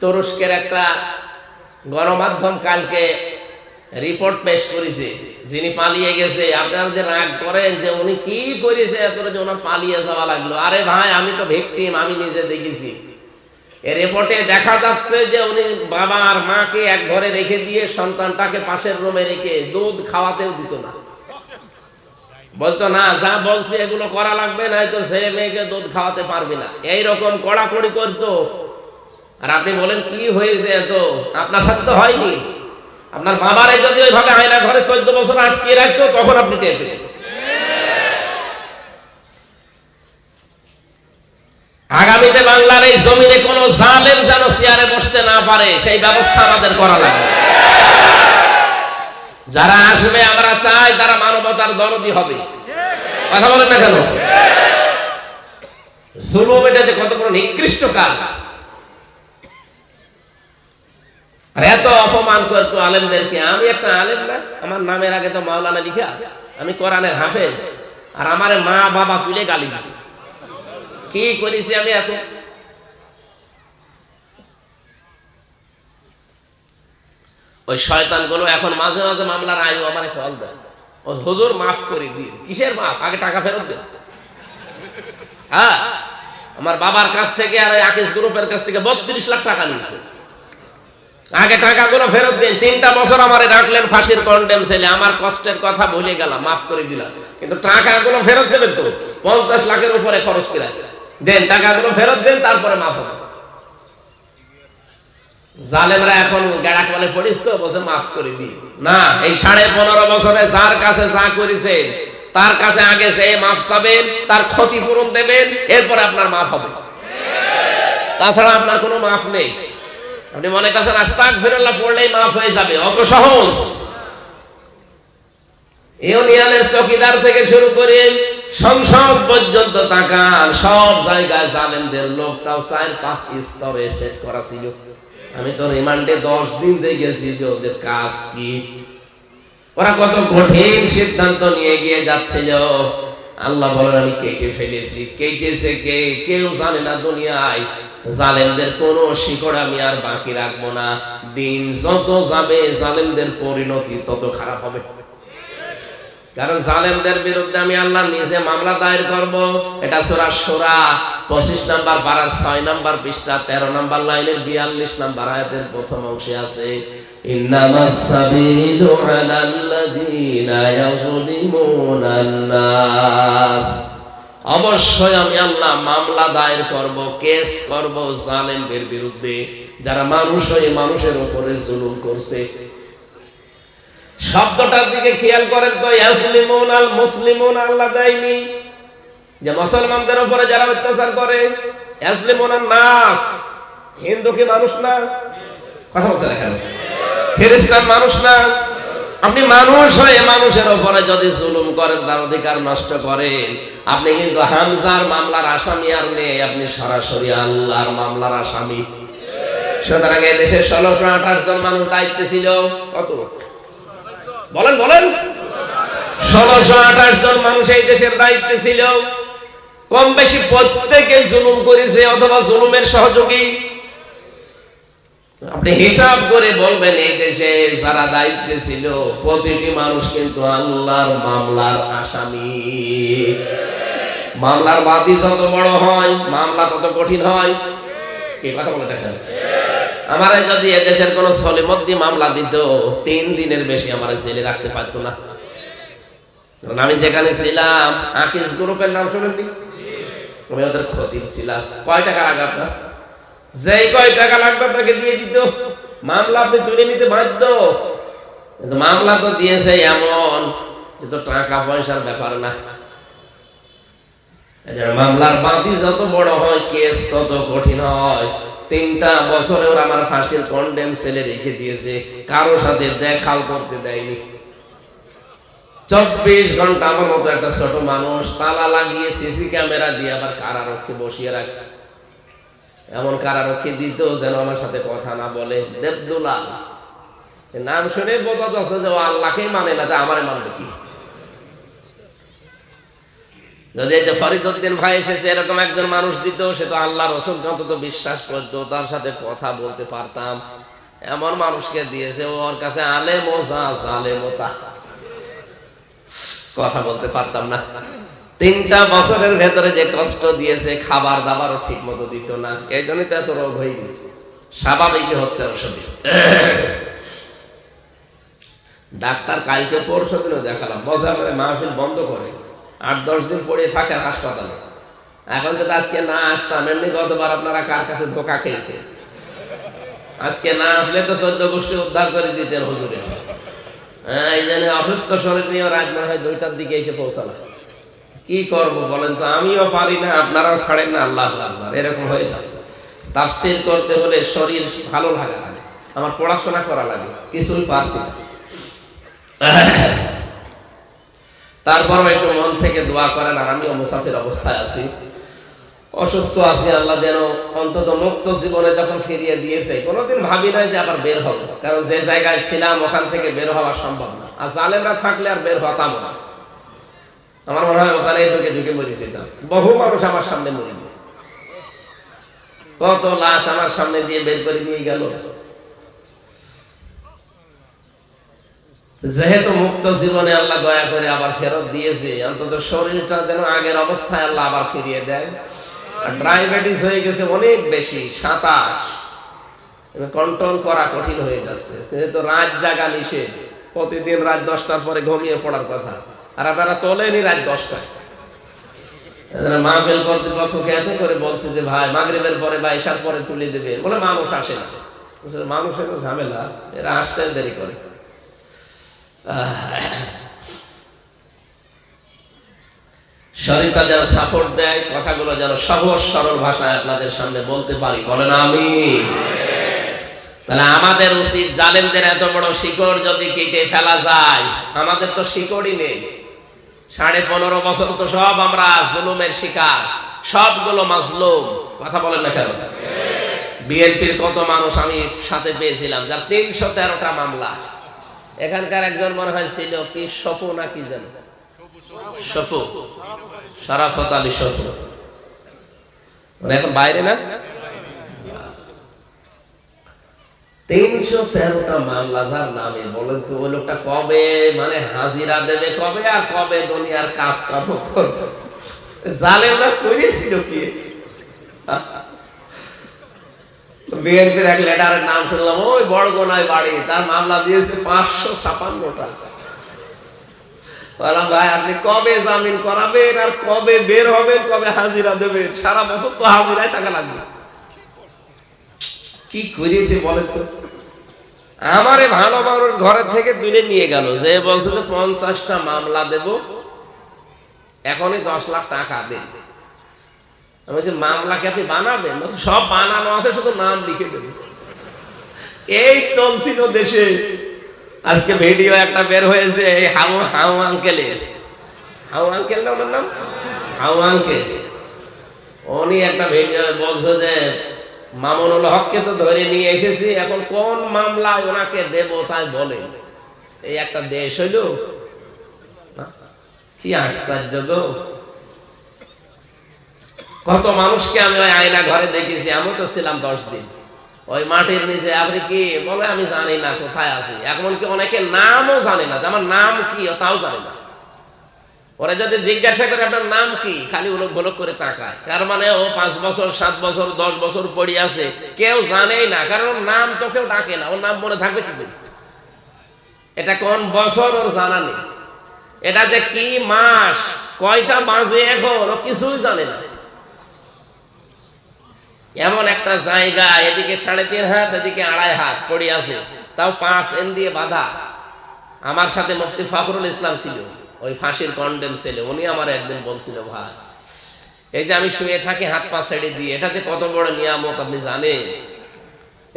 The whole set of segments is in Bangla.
তুরস্কের একটা গণমাধ্যম কালকে রিপোর্ট পেশ করেছে, যিনি পালিয়ে গেছে। আপনারা যে রাগ করেন যে উনি কি করেছে, এত যে ওনার পালিয়ে যাওয়া লাগল। আরে ভাই, আমি তো ভিকটিম আমি নিজে দেখেছি। রিপোর্টে দেখা যাচ্ছে যে উনি বাবা আর মাকে এক ঘরে রেখে দিয়ে সন্তানটাকে পাশের রুমে রেখে দুধ খাওয়াতেও দিত না। বলতো, না, যা বলছে এগুলো করা লাগবে না তো ছেলে মেয়েকে দুধ খাওয়াতে পারবে না। এইরকম কড়াকড়ি করতো। আর আপনি বলেন, কি হয়েছে এত? আপনার সাথে তো হয়নি। আপনার বাবারে যদি ওইভাবে আয়না ঘরে চোদ্দ বছর আটকে রাখতো, তখন আপনি টের পেতেন। আগামীতে বাংলার এই জমিনে কোন জালেম যেন চেয়ারে বসতে না পারে, সেই ব্যবস্থা আমাদের করা লাগবে। যারা আসবে, আমরা চাই তারা মানবতার দরদি হবে। কথা বলেন না কেন? জুলুম এটা কত বড় নিকৃষ্ট কাজ। এত অপমান করতো আলেমদেরকে, আমি একটা আলেম না, আমার নামের আগে তো মাওলানা লিখে আমি কোরআনের হাফেজ, আর আমার মা বাবা তুলে গালি দিত। কি করেছি আমি এত? ওই এখন মাঝে মাঝে মামলার আয়ু আমার কল দেয়। ও হুজুর, মাফ করে দিয়ে কিসের মাফ? আগে টাকা ফেরত দেন। হ্যাঁ আমার বাবার কাছ থেকে আর আকিস গ্রুপের কাছ থেকে বত্রিশ লাখ টাকা নিয়েছে। আগে টাকাগুলো ফেরত দিন। তিনটা বছর আমার রাখলেন ফাঁসির কন্ডেম ছেলে আমার কষ্টের কথা ভুলে গেলাম, মাফ করে দিলাম। কিন্তু টাকাগুলো ফেরত দেবেন তো? পঞ্চাশ লাখের উপরে খরচ করে। দেন, টাকাগুলো ফেরত দেন, তারপরে মাফ হবে। জালেমরা এখন গেড়া কলে পড়িস তো, বলছে মাফ করে দি না, এই সাড়ে পনেরো বছরে যার কাছে যা করেছে, তার কাছে আগে যে মাফ চাবেন, তার ক্ষতিপূরণ দেবেন, এরপরে আপনার মাফ হবে। তাছাড়া আপনার কোনো মাফ নেই। আপনি মনে করছেন আস্তাক ফিরল্লাহ পড়লেই মাফ হয়ে যাবে? অত সহজ। ইউনিয়নের চকিদার থেকে শুরু করে সংসদ পর্যন্ত তাকান, সব জায়গায় জালেমদের লোক, তাও চার পাঁচ স্তরে সেট করা ছিল আমি তো রিমান্ডে দশ দিন দেখেছি যে ওদের কাজ কি। ওরা কত কঠিন সিদ্ধান্ত নিয়ে গিয়ে যাচ্ছিল। আল্লাহ বলেন, আমি কেটে ফেলেছি, কেটেছে কে? কেউ জানে না দুনিয়ায়। জালেমদের কোন শিকড় আমি আর বাকি রাখব না। দিন যত যাবে, জালেমদের পরিণতি তত খারাপ হবে। কারণ জালেমদের বিরুদ্ধে আমি আল্লাহ নিজে মামলা দায়ের করব। এটা সোরা সোরা পঁচিশ নাম্বার বারার ছয় নাম্বার বিশটা তেরো নাম্বার লাইনের বিয়াল্লিশ নাম্বার আয়াতের প্রথম অংশে আছে ইন্নামাস অবশ্যই আমি আল্লাহ মামলা দায়ের করব, কেস করব জালেমদের বিরুদ্ধে। যারা মানুষ হয়ে মানুষের উপরে জুলুম করছে। শব্দটার দিকে খেয়াল করেন তো ইয়াসলিমুন আল মুসলিমুন, আল্লাহ দেয়নি। যে মুসলমানদের উপরে যারা অত্যাচার করে ইয়াসলিমুন নাস। হিন্দু কি মানুষ না? কথা বলছে দেখেন খ্রিস্টান মানুষ না? আপনি মানুষ হয়ে মানুষের উপরে যদি জুলুম করেন, তার অধিকার নষ্ট করেন। আপনি কিন্তু হামজার মামলার আসামি আর নেই, আপনি সরাসরি আল্লাহর মামলার আসামি। সুতরাং এই দেশের ষোলোশো আঠাশ জন মানুষ দায়িত্বে ছিল। কত? বলেন বলেন। ষোলোশো আঠাশ জন মানুষ এই দেশের দায়িত্বে ছিল। কম বেশি প্রত্যেকে জুলুম করেছে, অথবা জুলুমের সহযোগী। আপনি হিসাব করে বলবেন, এই দেশে যারা দায়িত্বে ছিল, প্রতিটি মানুষ কিন্তু আল্লাহর মামলার আসামি। মামলার বাতি যত বড় হয়, মামলা তত কঠিন হয়। কি কথা বলে দেখেন? আমার যদি এদেশের কোন সলিমদ্দি মামলা দিত, তিন দিনের বেশি আমার জেলে রাখতে পারতো না। কারণ আমি যেখানে ছিলাম, আকিস গ্রুপের নাম শুনেননি? আমি ওদের ক্ষতি ছিলাম। কয় টাকা লাগে আপনার যেই কয় টাকা লাগবে আপনাকে দিয়ে দিত, মামলা আপনি তুলে নিতে বাধ্য। কিন্তু মামলা তো দিয়েছে এমন যে টাকা পয়সার ব্যাপার না। মামলার যত বড় হয়, কেস তত কঠিন হয়। তিনটা বছরে ওরা আমার ফাঁসির কন্ডেম রেখে দিয়েছে, কারও সাথে দেখাও করতে দেয়নি। চব্বিশ ঘণ্টা আমার মতো একটা ছোট মানুষ, তালা লাগিয়ে সিসি ক্যামেরা দিয়ে আবার কারারক্ষে বসিয়ে রাখত। এমন কারারক্ষী দিত যেন আমার সাথে কথা না বলে। দেবদুলাল নাম শুনে বোঝা যাচ্ছে যে আল্লাহকেই মানে না যে আমারে মানবে কি? যদি এই যে ফরিদুদ্দিন ভাই এসেছে, এরকম একজন মানুষ দিত, সে তো আল্লাহ রসুল অন্তত বিশ্বাস করতো, তার সাথে কথা বলতে পারতাম। এমন মানুষকে দিয়েছে ওর কাছে আলে মোজা আলে মোতা কথা বলতে পারতাম না। তিনটা বছরের ভেতরে যে কষ্ট দিয়েছে, খাবার দাবারও ঠিক মতো দিত না। এই জন্যই তো এত রোগ হয়ে গেছে। স্বাভাবিক হচ্ছে ওষুধ ডাক্তার কালকে পরশু দিনও দেখালাম মজা করে মাহফিল বন্ধ করে আট দশ দিন পড়ে থাকে হাসপাতালে। এখন যদি আজকে না আসতাম, এমনি গতবার আপনারা কার কাছে ধোকা খেয়েছে? আজকে না আসলে তো চোদ্দ গোষ্ঠী উদ্ধার করে দিতেন হুজুরে হ্যাঁ এই জন্য অসুস্থ শরীর নিয়ে রাত হয়, দুইটার দিকে এসে পৌঁছালো কি করব বলেন তো? আমিও পারি না, আপনারাও ছাড়েন না, আল্লাহ আল্লাহ এরকম হয়ে যাচ্ছে। তাফসির করতে হলে শরীর ভালো লাগা লাগে, আমার পড়াশোনা করা লাগে, কিছুই পারছি না। তারপর একটু মন থেকে দোয়া করেন, আর আমিও মুসাফির অবস্থায় আছি। অসুস্থ আছি, আল্লাহ যেন অন্তত মুক্ত জীবনে যখন ফিরিয়ে দিয়েছে, কোনোদিন ভাবি নাই যে আবার বের হব। কারণ যে জায়গায় ছিলাম, ওখান থেকে বের হওয়া সম্ভব না। আর জালেমরা থাকলে আর বের হতাম না। আমার মনে হয় ওখানে ঢুকে ঢুকে মরেছিলাম বহু মানুষ আমার সামনে মরে গেছে। কত লাশ আমার সামনে দিয়ে বের করে নিয়ে গেল। যেহেতু মুক্ত জীবনে আল্লাহ দয়া করে আবার ফেরত দিয়েছে, অন্তত শরীরটা যেন আগের অবস্থায় আল্লাহ আবার ফিরিয়ে দেয়। আর ডায়াবেটিস হয়ে গেছে অনেক বেশি, সাতাশ। কন্ট্রোল করা কঠিন হয়ে যাচ্ছে। যেহেতু রাত জাগা নিষেধ, প্রতিদিন রাত দশটার পরে ঘুমিয়ে পড়ার কথা। আর আপনারা তোলেনি রাত দশটায়। করে বলছে যে, ভাই, মাগরিবের পরে বা এসার পরে তুলে দেবে। বলে মানুষ আসে না। মানুষের ঝামেলা, এরা আসতে দেরি করে। যেন সাপোর্ট দেয়, কথাগুলো যেন সহজ, সরল ভাষায় আপনাদের সামনে বলতে পারি। বলেন আমি তাহলে আমাদের উচিত জালেমদের এত বড় শিকড় যদি কেটে ফেলা যায়, আমাদের তো শিকড়ই নেই। সাড়ে পনেরো বছর তো সব আমরা জুলুমের শিকার। সবগুলো মাজলুম। কথা বলেন না কেন? বিএনপির কত মানুষ আমি সাথে পেয়েছিলাম, যার তিনশো তেরোটা মামলা এখানকার একজন মনে হয় ছিল কি, সফু না কি যেন? সফু। সারাফত আলী সফু। মানে এখন বাইরে না? তিনশো তেরোটা মামলা যার নামে বলেন তো, ওই লোকটা কবে মানে হাজিরা দেবে কবে আর কবে দুনিয়ার কাজ কর্ম করবে করেছিল কি? বিএনপির এক লেটারের নাম শুনলাম, ওই বড় বাড়ি, তার মামলা দিয়েছে পাঁচশো ছাপান্নটা। বললাম, ভাই, আপনি কবে জামিন করাবেন আর কবে বের হবেন, কবে হাজিরা দেবেন? সারা বছর তো হাজিরায় থাকা লাগবে। কি করেছে বলেন তো আমারে ভালো মানুষ ঘরের থেকে তুলে নিয়ে গেল। যে বলছে যে পঞ্চাশটা মামলা দেব, এখনই দশ লাখ টাকা দেন আমি আপনি বানাবেন? সব বানানো আছে, শুধু নাম লিখে দেবেন এই চলছিল দেশে। আজকে ভিডিও একটা বের হয়েছে, এই হাউ হাউ আঙ্কেলের হাউ আঙ্কেল না ওনার নাম? হাউ আঙ্কেল। উনি একটা ভিডিও বলছে যে মামুনুল হককে তো ধরে নিয়ে এসেছি, এখন কোন মামলায় ওনাকে দেব তাই বলে? এই একটা দেশ হইল। কি আশ্চর্য গো। কত মানুষকে আমি ওই আয়না ঘরে দেখেছি আমি তো ছিলাম দশ দিন। ওই মাটির নিচে, আপনি কি বলে আমি জানি না কোথায় আছি। এমনকি অনেকে নামও জানে না আমার নাম কি, তাও জানে না। ওরা যদি জিজ্ঞাসা করে, আপনার নাম কি? খালি উলক ভলক করে তাকায়। তার মানে ও পাঁচ বছর, সাত বছর, দশ বছর পড়ি আছে। কেউ জানেই না, কারণ নাম তো কেউ ডাকে না। ওর নাম মনে থাকবে কি? এটা কোন বছর ওর জানা নেই। এটা যে কি মাস, কয়টা বাজে এখন, ও কিছুই জানে না। এমন একটা জায়গা, এদিকে সাড়ে তিন হাত, এদিকে আড়াই হাত পড়ে আছে। তাও পাঁচ এন দিয়ে বাধা। আমার সাথে মুফতি ফাখরুল ইসলাম ছিল। ওই ফাঁসির কন্ডেম ছেলে উনি আমার একদিন বলছিল, ভাই, এই যে আমি শুয়ে থাকি, হাত পা ছেড়ে দিয়ে, এটা যে কত বড় নিয়ামত, আপনি জানেন?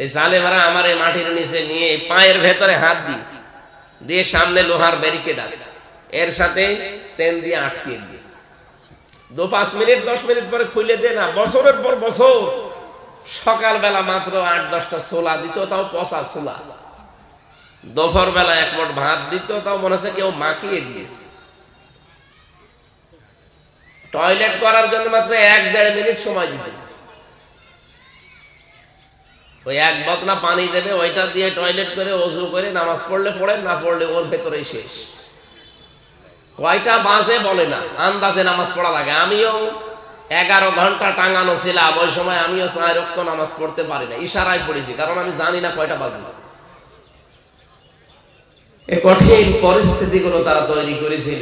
এই জালে মারা আমার এই মাটির নিচে নিয়ে পায়ের ভেতরে হাত দিস দিয়ে সামনে লোহার ব্যারিকেড আছে। এর সাথে সেন দিয়ে আটকে দিস দু পাঁচ মিনিট, দশ মিনিট পরে খুলে দে না, বছরের পর বছর, সকালবেলা মাত্র আট, দশটা সোলা দিত, তাও পচা সোলা। দুপুর বেলা এক মোট ভাত দিত, তাও মনে হচ্ছে কেউ মাখিয়ে দিয়েছে। টয়লেট করার জন্য মাত্র এক দেড় মিনিট সময় দিত ওই এক বকনা পানি দেবে, ওইটা দিয়ে টয়লেট করে অজু করে নামাজ পড়লে পড়ে, না পড়লে ওর ভেতরেই শেষ। কয়টা বাজে বলে না, আন্দাজে নামাজ পড়া লাগে। আমিও এগারো ঘণ্টা টাঙানো ছিলাম ওই সময় আমিও রক্ত নামাজ পড়তে পারি না, ইশারায় পড়েছি, কারণ আমি জানি না কয়টা বাজে। এ কঠিন পরিস্থিতিগুলো তারা তৈরি করেছিল।